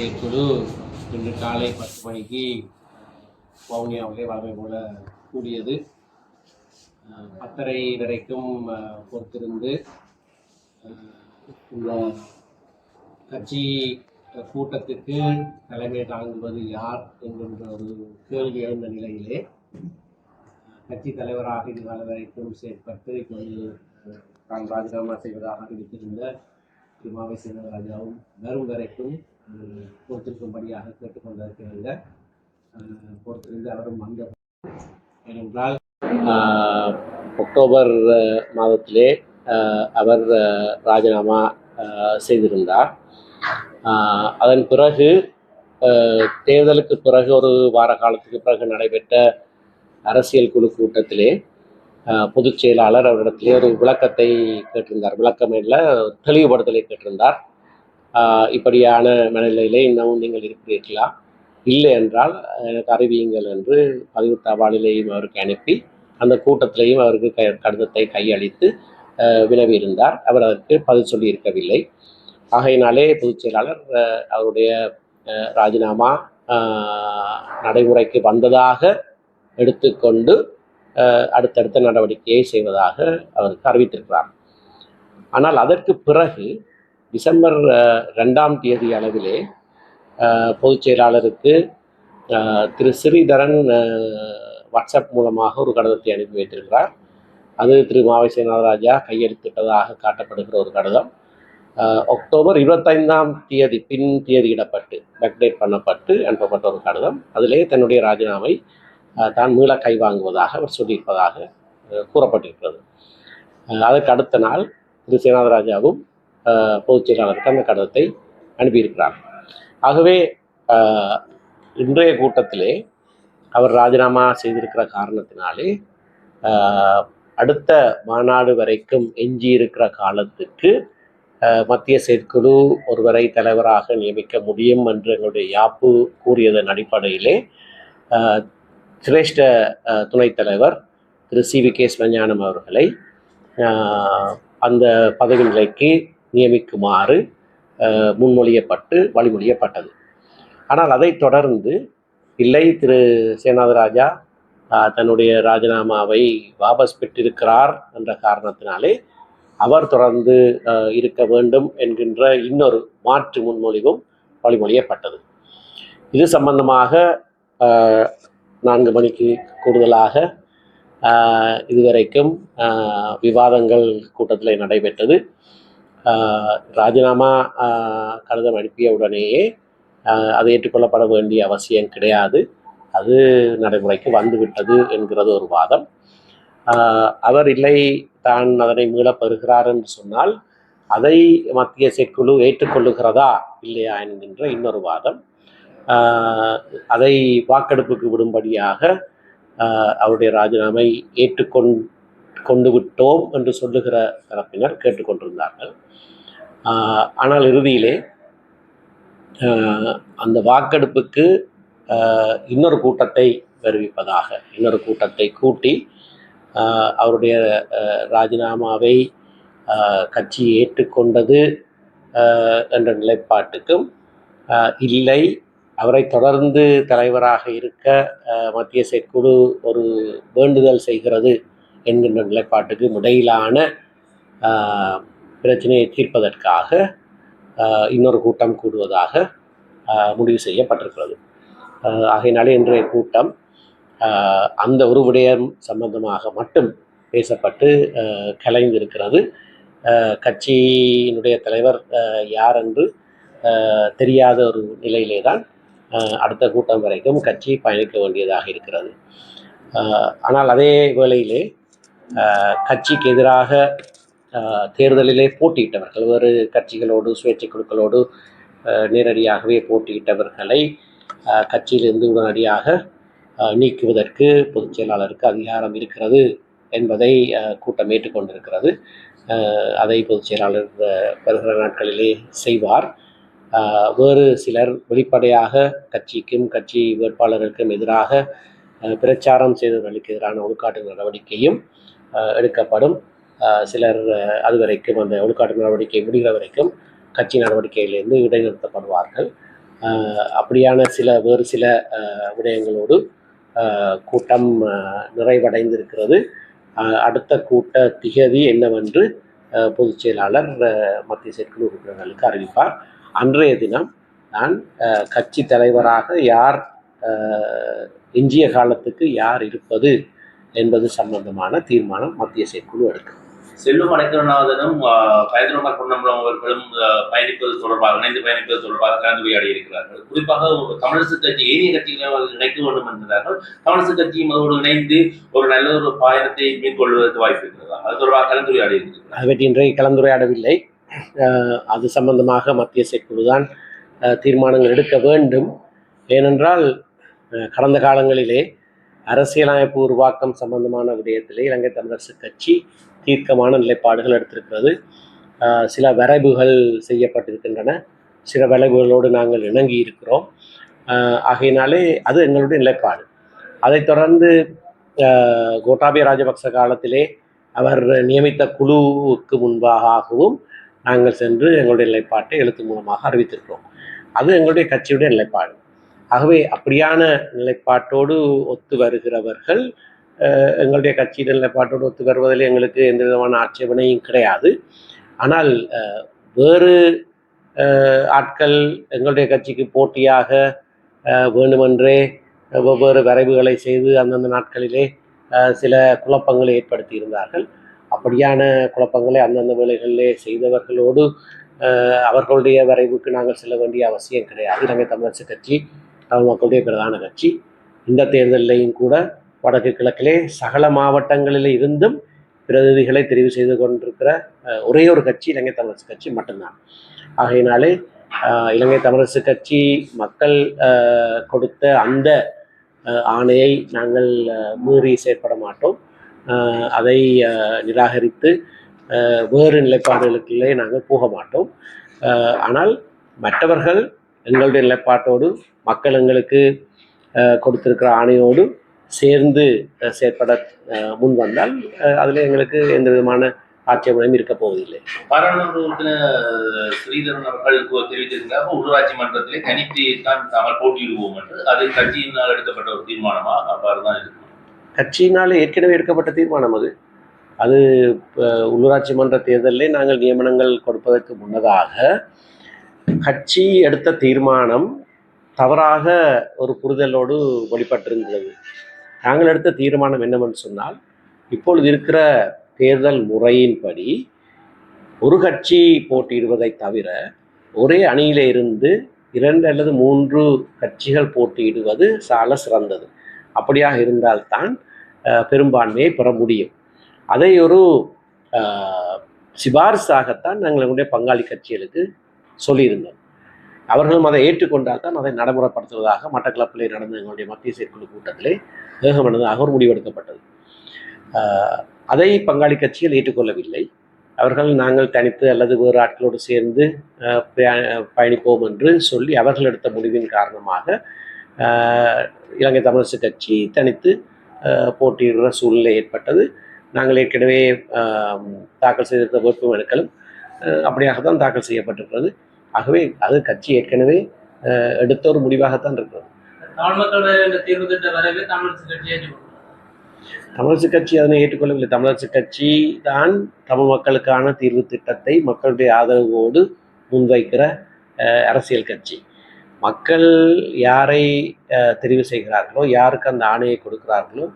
செயற்குழு இன்று காலை பத்து மணிக்கு வவுனியாவிலே வளமை போல கூடியது. பத்தரை வரைக்கும் பொறுத்திருந்து இந்த கட்சி கூட்டத்துக்கு தலைமை தாங்குவது யார் என்கின்ற ஒரு கேள்வி எழுந்த நிலையிலே கட்சி தலைவராக இதுகால வரைக்கும் செயற்பட்டு இப்போது தான் ராஜினாமா செய்வதாக அறிவித்திருந்த திருமாவை சீனராஜாவும் வரும் வரைக்கும் கொடுத்திருக்கும்படியாக கேட்டுக்கொண்டிருக்கிறாங்க. பொறுத்திருந்து அவரும் வந்த ஏனென்றால் அக்டோபர் மாதத்திலே அவர் ராஜினாமா செய்திருந்தார். அதன் பிறகு தேர்தலுக்கு பிறகு ஒரு வார காலத்துக்கு பிறகு நடைபெற்ற அரசியல் குழு கூட்டத்திலே பொதுச் செயலாளர் அவரிடத்திலே ஒரு விளக்கத்தை கேட்டிருந்தார். விளக்கம் இல்லை தெளிவுபடுத்தலை கேட்டிருந்தார். இப்படியான மனநிலையிலே இன்னமும் நீங்கள் இருக்கிறீர்களா? இல்லை என்றால் எனக்கு அறிவியுங்கள் என்று பதிவு தபாலிலேயும் அவருக்கு அனுப்பி அந்த கூட்டத்திலேயும் அவருக்கு க கடிதத்தை கையளித்து வினவியிருந்தார். அவர் அதற்கு பதில் சொல்லி இருக்கவில்லை ஆகையினாலே பொதுச் செயலாளர் அவருடைய ராஜினாமா நடைமுறைக்கு வந்ததாக எடுத்துக்கொண்டு அடுத்தடுத்த நடவடிக்கையை செய்வதாக அவருக்கு அறிவித்திருக்கிறார். ஆனால் அதற்கு பிறகு டிசம்பர் ரெண்டாம் தேதி அளவிலே பொதுச் செயலாளருக்கு திரு ஸ்ரீதரன் வாட்ஸ்அப் மூலமாக ஒரு கடிதத்தை அனுப்பி வைத்திருக்கிறார். அது திரு மாவை சேனாராஜா கையெழுத்திட்டதாக காட்டப்படுகிற ஒரு கடிதம். அக்டோபர் இருபத்தைந்தாம் தேதி பின் தேதியிடப்பட்டு பேக்டேட் பண்ணப்பட்டு அனுப்பப்பட்ட ஒரு கடிதம். அதிலே தன்னுடைய ராஜினாமை தான் மீள கை வாங்குவதாக அவர் சொல்லியிருப்பதாக கூறப்பட்டிருக்கிறது. அதற்கு அடுத்த நாள் திரு சேனாதராஜாவும் பொதுச் செயலாளருக்கு அந்த கடிதத்தை அனுப்பியிருக்கிறார். ஆகவே இன்றைய கூட்டத்திலே அவர் ராஜினாமா செய்திருக்கிற காரணத்தினாலே அடுத்த மாநாடு வரைக்கும் எஞ்சியிருக்கிற காலத்துக்கு மத்திய செயற்குழு ஒருவரை தலைவராக நியமிக்க முடியும் என்று எங்களுடைய யாப்பு கூறியதன் அடிப்படையிலே சிரேஷ்ட துணைத் தலைவர் Thiru C V K Sivagnanam அவர்களை அந்த பதவி நிலைக்கு நியமிக்குமாறு முன்மொழியப்பட்டு வழிமொழியப்பட்டது. ஆனால் அதைத் தொடர்ந்து இல்லை திரு சேனாதராஜா தன்னுடைய ராஜினாமாவை வாபஸ் பெற்றிருக்கிறார் என்ற காரணத்தினாலே அவர் தொடர்ந்து இருக்க வேண்டும் என்கின்ற இன்னொரு மாற்று முன்மொழிவும் வழிமொழியப்பட்டது. இது சம்பந்தமாக நான்கு மணிக்கு கூடுதலாக இதுவரைக்கும் விவாதங்கள் கூட்டத்தில் நடைபெற்றது. ராஜினாமா கடிதம் அனுப்பிய உடனேயே அதை அது ஏற்றுக்கொள்ளப்பட வேண்டிய அவசியம் கிடையாது. அது நடைமுறைக்கு வந்துவிட்டது என்கிறது ஒரு வாதம். அவர் இல்லை தான் அதனை மீளப் பெறுகிறார் என்று சொன்னால் அதை மத்திய செயற்குழு ஏற்றுக்கொள்ளுகிறதா இல்லையா என்கின்ற இன்னொரு வாதம். அதை வாக்கெடுப்புக்கு விடும்படியாக அவருடைய ராஜினாமை ஏற்றுக்கொண் கொண்டு விட்டோம் என்று சொல்லுகிற தரப்பினர் கேட்டுக்கொண்டிருந்தார்கள். ஆனால் இறுதியிலே அந்த வாக்கெடுப்புக்கு இன்னொரு கூட்டத்தை வருவிப்பதாக இன்னொரு கூட்டத்தை கூட்டி அவருடைய ராஜினாமாவை கட்சி ஏற்றுக்கொண்டது என்ற நிலைப்பாட்டுக்கும் இல்லை அவரை தொடர்ந்து தலைவராக இருக்க மத்திய செயற்குழு ஒரு வேண்டுதல் செய்கிறது என்கின்ற நிலைப்பாட்டுக்கு இடையிலான பிரச்சனையை தீர்ப்பதற்காக இன்னொரு கூட்டம் கூடுவதாக முடிவு செய்யப்பட்டிருக்கிறது. ஆஹ் ஆகையினாலே இன்றைய கூட்டம் அந்த ஒரு விடயம் சம்பந்தமாக மட்டும் பேசப்பட்டு கலைந்திருக்கிறது. கட்சியினுடைய தலைவர் யார் என்று தெரியாத ஒரு நிலையிலே தான் அடுத்த கூட்டம் வரைக்கும் கட்சி பயணிக்க வேண்டியதாக இருக்கிறது. ஆனால் அதே வேளையிலே கட்சிக்கு எதிராக தேர்தலிலே போட்டியிட்டவர்கள் வேறு கட்சிகளோடு சுயேட்சை குழுக்களோடு நேரடியாகவே போட்டியிட்டவர்களை கட்சியிலிருந்து உடனடியாக நீக்குவதற்கு பொதுச் செயலாளருக்கு அதிகாரம் இருக்கிறது என்பதை கூட்டம் ஏற்றுக்கொண்டிருக்கிறது. அதை பொதுச் செயலாளர் வருகிற நாட்களிலே செய்வார். வேறு சிலர் வெளிப்படையாக கட்சிக்கும் கட்சி வேட்பாளர்களுக்கும் எதிராக பிரச்சாரம் செய்தவர்களுக்கு எதிரான ஒழுக்காட்டு நடவடிக்கையும் எடுக்கப்படும். சிலர் அதுவரைக்கும் அது வரைக்கும் அந்த ஒழுக்காட்டு நடவடிக்கை முடிகிற வரைக்கும் கட்சி நடவடிக்கையிலிருந்து இடைநிறுத்தப்படுவார்கள். அப்படியான சில வேறு சில விடயங்களோடு கூட்டம் நிறைவடைந்திருக்கிறது. அடுத்த கூட்ட திகதி என்னவென்று பொதுச் செயலாளர் மத்திய செயற்குழு உறுப்பினர்களுக்கு அறிவிப்பார். அன்றைய தினம் நான் கட்சி தலைவராக யார் எஞ்சிய காலத்துக்கு யார் இருப்பது என்பது சம்பந்தமான தீர்மானம் மத்திய செயற்குழு எடுக்கும். செல்வம் அடைக்கலநாதனும் பயங்கரமாக பொன்னம்பலம் அவர்களும் பயணிப்பது தொடர்பாக இணைந்து பயணிப்பது தொடர்பாக கலந்துரையாடி இருக்கிறார்கள். குறிப்பாக தமிழரசு கட்சி ஏனைய கட்சிகளை அவர்கள் இணைக்க வேண்டும் என்கிறார்கள். தமிழரசு கட்சியும் அதோடு இணைந்து ஒரு நல்ல ஒரு பயணத்தை மேற்கொள்வதற்கு வாய்ப்பு இருக்கிறதா? அது தொடர்பாக கலந்துரையாடி இருக்கிறார்கள். அதை பற்றி கலந்துரையாடவில்லை. அது சம்பந்தமாக மத்திய செயற்குழு தான் தீர்மானங்கள் எடுக்க வேண்டும். ஏனென்றால் கடந்த காலங்களிலே அரசியலமைப்பு உருவாக்கம் சம்பந்தமான விடயத்திலே இலங்கை தமிழரசு கட்சி தீர்க்கமான நிலைப்பாடுகள் எடுத்திருக்கிறது. சில வரைவுகள் செய்யப்பட்டிருக்கின்றன. சில வரைவுகளோடு நாங்கள் இணங்கி இருக்கிறோம். ஆகையினாலே அது எங்களுடைய நிலைப்பாடு. அதைத் தொடர்ந்து அஹ், கோட்டாபய ராஜபக்ச காலத்திலே அவர் நியமித்த குழுவுக்கு முன்பாகவும் நாங்கள் சென்று எங்களுடைய நிலைப்பாட்டை எழுத்து மூலமாக அறிவித்திருக்கிறோம். அது எங்களுடைய கட்சியுடைய நிலைப்பாடு. ஆகவே அப்படியான நிலைப்பாட்டோடு ஒத்து வருகிறவர்கள் எங்களுடைய கட்சியின் நிலைப்பாட்டோடு ஒத்து வருவதில் எங்களுக்கு எந்த விதமான ஆட்சேபனையும் கிடையாது. ஆனால் வேறு ஆட்கள் எங்களுடைய கட்சிக்கு போட்டியாக வேண்டுமென்றே வெவ்வேறு வரைவுகளை செய்து அந்தந்த நாட்களிலே சில குழப்பங்களை ஏற்படுத்தி இருந்தார்கள் அப்படியான குழப்பங்களை அந்தந்த வேலைகளிலே செய்தவர்களோடு அவர்களுடைய வரைவுக்கு நாங்கள் செல்ல வேண்டிய அவசியம் கிடையாது. இலங்கை தமிழரசு கட்சி மக்களுடைய பிரதான கட்சி. இந்த தேர்தலிலையும் கூட வடக்கு கிழக்கிலே சகல மாவட்டங்களில் இருந்தும் பிரதிநிதிகளை தெரிவு செய்து கொண்டிருக்கிற ஒரே ஒரு கட்சி இலங்கை தமிழரசு கட்சி மட்டும்தான். ஆகையினாலே இலங்கை தமிழரசு கட்சி மக்கள் கொடுத்த அந்த ஆணையை நாங்கள் மீறி செயற்பட மாட்டோம். அதை நிராகரித்து வேறு நிலைப்பாடுகளுக்குள்ளே நாங்கள் போக மாட்டோம். ஆனால் மற்றவர்கள் எங்களுடைய நிலைப்பாட்டோடு மக்கள் எங்களுக்கு கொடுத்திருக்கிற ஆணையோடு சேர்ந்து செயற்பட முன் வந்தால் அதில் எங்களுக்கு எந்த விதமான ஆட்சேபனையும் இருக்க போவதில்லை. பாராளுமன்ற உறுப்பினர் ஸ்ரீதரன் அவர்கள் தெரிவித்திருக்கிறார் உள்ளூராட்சி மன்றத்திலே தனித்து தான் தாங்கள் போட்டியிடுவோம் என்று அது கட்சியினால் எடுக்கப்பட்ட ஒரு தீர்மானமா? அவ்வாறு தான் இருக்கும். கட்சியினால் ஏற்கனவே எடுக்கப்பட்ட தீர்மானம் அது. அது உள்ளூராட்சி மன்ற தேர்தலிலே நாங்கள் நியமனங்கள் கொடுப்பதற்கு முன்னதாக கட்சி எடுத்த தீர்மானம் தவறாக ஒரு புரிதலோடு வெளிப்பட்டிருந்தது. நாங்கள் எடுத்த தீர்மானம் என்னவென்று சொன்னால் இப்பொழுது இருக்கிற தேர்தல் முறையின்படி ஒரு கட்சி போட்டியிடுவதை தவிர ஒரே அணியில இருந்து இரண்டு அல்லது மூன்று கட்சிகள் போட்டியிடுவது சால சிறந்தது. அப்படியாக இருந்தால்தான் பெரும்பான்மையை பெற முடியும். அதை ஒரு சிபாரிசாகத்தான் நாங்கள் எங்களுடைய பங்காளி கட்சிகளுக்கு சொல்லியிருந்தோம். அவர்களும் அதை ஏற்றுக்கொண்டால் தான் அதை நடைமுறைப்படுத்துவதாக மட்டக்களப்பிலே நடந்த எங்களுடைய மத்திய செயற்குழு கூட்டத்திலே ஏகமனதாக ஒரு முடிவெடுக்கப்பட்டது. அதை பங்காளி கட்சிகள் ஏற்றுக்கொள்ளவில்லை. அவர்கள் நாங்கள் தனித்து அல்லது வேறு ஆட்களோடு சேர்ந்து பயணிப்போம் என்று சொல்லி அவர்கள் எடுத்த முடிவின் காரணமாக இலங்கை தமிழரசு கட்சி தனித்து அஹ், போட்டியிடுகிற சூழ்நிலை ஏற்பட்டது. நாங்கள் ஏற்கனவே தாக்கல் செய்திருந்த வேட்புமனுக்களும் அப்படியாக தான் தாக்கல் செய்யப்பட்டிருக்கிறது. ஆகவே அது கட்சி ஏற்கனவே எடுத்த ஒரு முடிவாகத்தான் இருக்கிறது. தமிழரசு கட்சி அதனை ஏற்றுக்கொள்ளவில்லை. தமிழரசு கட்சி தான் தமிழ் மக்களுக்கான தீர்வு திட்டத்தை மக்களுடைய ஆதரவோடு முன்வைக்கிற அரசியல் கட்சி. மக்கள் யாரை தெரிவு செய்கிறார்களோ யாருக்கு அந்த ஆணையை கொடுக்கிறார்களோ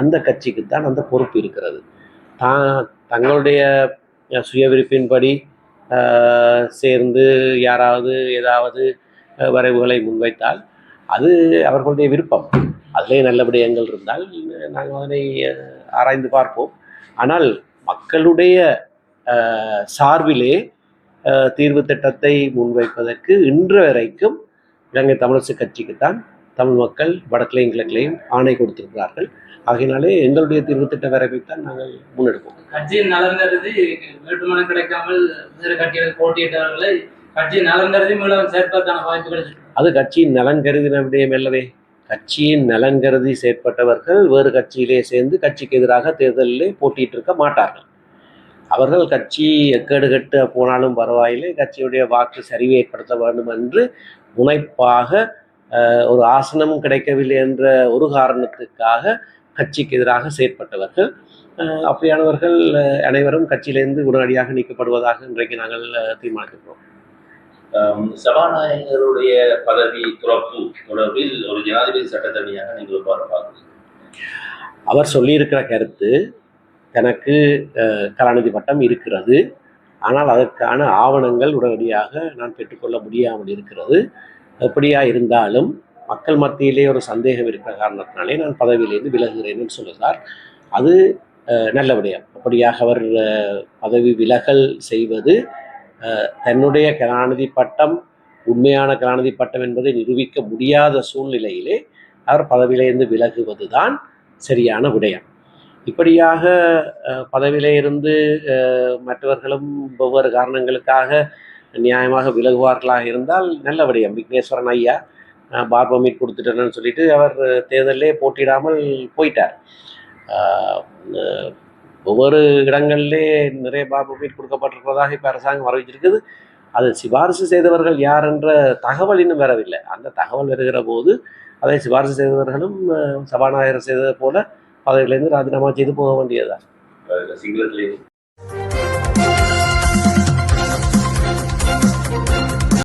அந்த கட்சிக்கு தான் அந்த பொறுப்பு இருக்கிறது. தான் தங்களுடைய சுய விருப்பின்படி சேர்ந்து யாராவது ஏதாவது வரைவுகளை முன்வைத்தால் அது அவர்களுடைய விருப்பம். அதிலே நல்ல விடயங்கள் இருந்தால் நாங்கள் அதனை ஆராய்ந்து பார்ப்போம். ஆனால் மக்களுடைய சார்பிலே தீர்வு திட்டத்தை முன்வைப்பதற்கு இன்று வரைக்கும் இலங்கை தமிழரசு கட்சிக்குத்தான் தமிழ் மக்கள் வடக்கிலையும் கிழக்கிலையும் ஆணை கொடுத்திருக்கிறார்கள். ஆகையினாலே எங்களுடைய தீர்வு திட்ட வரைவைத்தான் நாங்கள் முன்னெடுப்போம். கட்சியின் நலன் கருதி வேட்புமனு கிடைக்காமல் வேறு போட்டியிட்டவர்களை கட்சியின் நலன் கருதி மீளவும் சேர்ப்பதற்கான வாய்ப்பு கிடைச்சிருக்கு அது கட்சியின் நலன் கருதின விடயம் அல்லவே. கட்சியின் நலன் கருதி செயற்பட்டவர்கள் வேறு கட்சியிலே சேர்ந்து கட்சிக்கு எதிராக தேர்தலிலே போட்டியிட்டு இருக்க மாட்டார்கள். அவர்கள் கட்சி எக்கேடு கட்டு போனாலும் பரவாயில்லை. கட்சியுடைய வாக்கு சரிவை ஏற்படுத்த வேண்டும் என்று முனைப்பாக ஒரு ஆசனம் கிடைக்கவில்லை என்ற ஒரு காரணத்துக்காக கட்சிக்கு எதிராக செயற்பட்டவர்கள். அப்படியானவர்கள் அனைவரும் கட்சியிலிருந்து உடனடியாக நீக்கப்படுவதாக இன்றைக்கு நாங்கள் ஆம், சபாநாயகருடைய பதவி துறப்பு தொடர்பில் ஒரு ஜனாதிபதி சட்டத்தரணியாக நீங்கள் எவ்வாறு பார்க்கிறீர்கள். அவர் சொல்லியிருக்கிற கருத்து தனக்கு கலாநிதி பட்டம் இருக்கிறது. ஆனால் அதற்கான ஆவணங்கள் உடனடியாக நான் பெற்றுக்கொள்ள முடியாமல் இருக்கிறது. எப்படியா இருந்தாலும் மக்கள் மத்தியிலே ஒரு சந்தேகம் இருக்கிற காரணத்தினாலே நான் பதவியிலிருந்து விலகுகிறேன்னு சொல்லுகிறார் அது நல்ல விடயம். அப்படியாக அவர் பதவி விலகல் செய்வது தன்னுடைய கலாநிதி பட்டம் உண்மையான கலாநிதி பட்டம் என்பதை நிரூபிக்க முடியாத சூழ்நிலையிலே அவர் பதவியிலிருந்து விலகுவதுதான் சரியான விடயம். இப்படியாக பதவியிலே இருந்து மற்றவர்களும் ஒவ்வொரு காரணங்களுக்காக நியாயமாக விலகுவார்களாக இருந்தால் நல்லபடியாக விக்னேஸ்வரன் ஐயா பார் பர்மிட் கொடுத்துட்டேன்னு சொல்லிட்டு அவர் தேர்தலே போட்டியிடாமல் போயிட்டார். ஒவ்வொரு இடங்களிலே நிறைய பார் பர்மிட் கொடுக்கப்பட்டிருப்பதாக இப்போ அரசாங்கம் வரவிச்சிருக்குது அது சிபாரிசு செய்தவர்கள் யார் என்ற தகவல் இன்னும் வரவில்லை. அந்த தகவல் வருகிற போது அதை சிபாரிசு செய்தவர்களும் சபாநாயகர் செய்தது போல பதவியிலேருந்து ராஜினாமா செய்து போக வேண்டியதுதான். சிங்களத்திலேயே